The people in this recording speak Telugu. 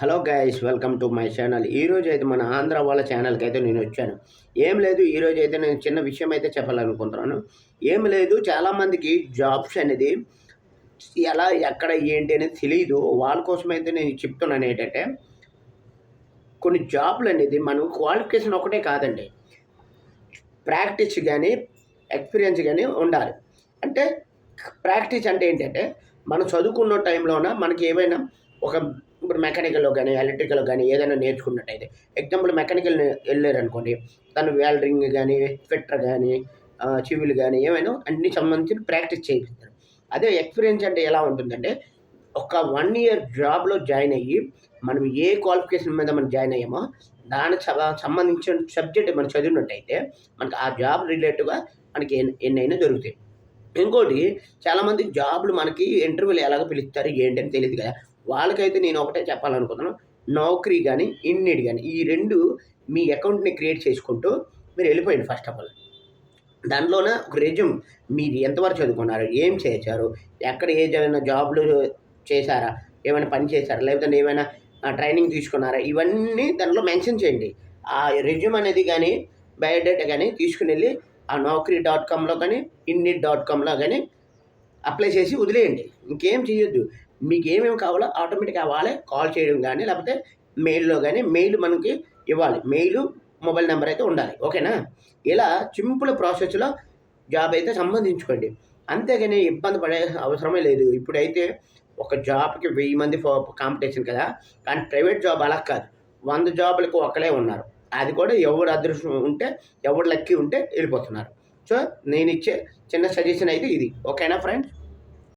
Hello guys welcome to my channel. ఈరోజు అయితే మన ఆంధ్ర వాళ్ళ ఛానల్కి అయితే నేను వచ్చాను. ఏం లేదు ఈరోజు అయితే నేను చిన్న విషయం అయితే చెప్పాలనుకుంటున్నాను. ఏం లేదు చాలామందికి జాబ్స్ అనేది ఎలా ఎక్కడ ఏంటి అనేది తెలియదు వాళ్ళ కోసం అయితే నేను చెప్తున్నాను ఏంటంటే కొన్ని జాబ్లు అనేది మనం క్వాలిఫికేషన్ ఒకటే కాదండి. ప్రాక్టీస్ కానీ ఎక్స్పీరియన్స్ కానీ ఉండాలి. అంటే ప్రాక్టీస్ అంటే ఏంటంటే మనం చదువుకున్న టైంలోన మనకి ఏమైనా ఒక ఇప్పుడు మెకానికల్లో కానీ ఎలక్ట్రికల్ కానీ ఏదైనా నేర్చుకున్నట్టయితే ఎగ్జాంపుల్ మెకానికల్ వెళ్ళారు అనుకోండి తను వ్యాలరింగ్ కానీ ఫిట్టర్ కానీ సివిల్ కానీ ఏమైనా అన్ని సంబంధించిన ప్రాక్టీస్ చేయిస్తారు. అదే ఎక్స్పీరియన్స్ అంటే ఎలా ఉంటుందంటే ఒక వన్ ఇయర్ జాబ్లో జాయిన్ అయ్యి మనం ఏ క్వాలిఫికేషన్ మీద మనం జాయిన్ అయ్యామో దానికి సంబంధించిన సబ్జెక్ట్ మనం చదివినట్టయితే మనకి ఆ జాబ్ రిలేటివ్గా మనకి ఎన్ని ఎన్నైనా దొరుకుతాయి. ఇంకోటి చాలామంది జాబ్లు మనకి ఇంటర్వ్యూలు ఎలాగ పిలుస్తారు ఏంటి అని తెలియదు కదా. వాళ్ళకైతే నేను ఒకటే చెప్పాలనుకుంటున్నాను. నౌకరీ కానీ ఇన్నిడ్ కానీ ఈ రెండు మీ అకౌంట్ని క్రియేట్ చేసుకుంటూ మీరు వెళ్ళిపోయింది ఫస్ట్ ఆఫ్ ఆల్. దానిలోన ఒక రెజ్యూమ్ మీరు ఎంతవరకు చదువుకున్నారు ఏం చేశారు ఎక్కడ ఏదైనా జాబ్లు చేశారా ఏమైనా పని చేశారా లేకపోతే ఏమైనా ట్రైనింగ్ తీసుకున్నారా ఇవన్నీ దానిలో మెన్షన్ చేయండి. ఆ రెజ్యూమ్ అనేది కానీ బయోడేటా కానీ తీసుకుని వెళ్ళి ఆ నౌకరీ డాట్ కామ్లో కానీ ఇన్నిట్ డాట్ కామ్లో కానీ అప్లై చేసి వదిలేయండి. ఇంకేం చేయొద్దు. మీకు ఏమేమి కావాలో ఆటోమేటిక్గా అవ్వాలి కాల్ చేయడం కానీ లేకపోతే మెయిల్లో కానీ మెయిల్ మనకి ఇవ్వాలి. మెయిల్ మొబైల్ నెంబర్ అయితే ఉండాలి. ఓకేనా ఇలా సింపుల్ ప్రాసెస్లో జాబ్ అయితే సంబంధించుకోండి. అంతేగాని ఇబ్బంది పడే అవసరమే లేదు. ఇప్పుడైతే ఒక జాబ్కి వెయ్యి మంది కాంపిటీషన్ కదా? కానీ ప్రైవేట్ జాబ్ అలా కాదు. వంద జాబులకు ఒకలే ఉన్నారు. అది కూడా ఎవడు అదృష్టం ఉంటే ఎవడు లక్కీ ఉంటే వెళ్ళిపోతున్నారు. సో నేను ఇచ్చే చిన్న సజెషన్ అయితే ఇది. ఓకేనా ఫ్రెండ్స్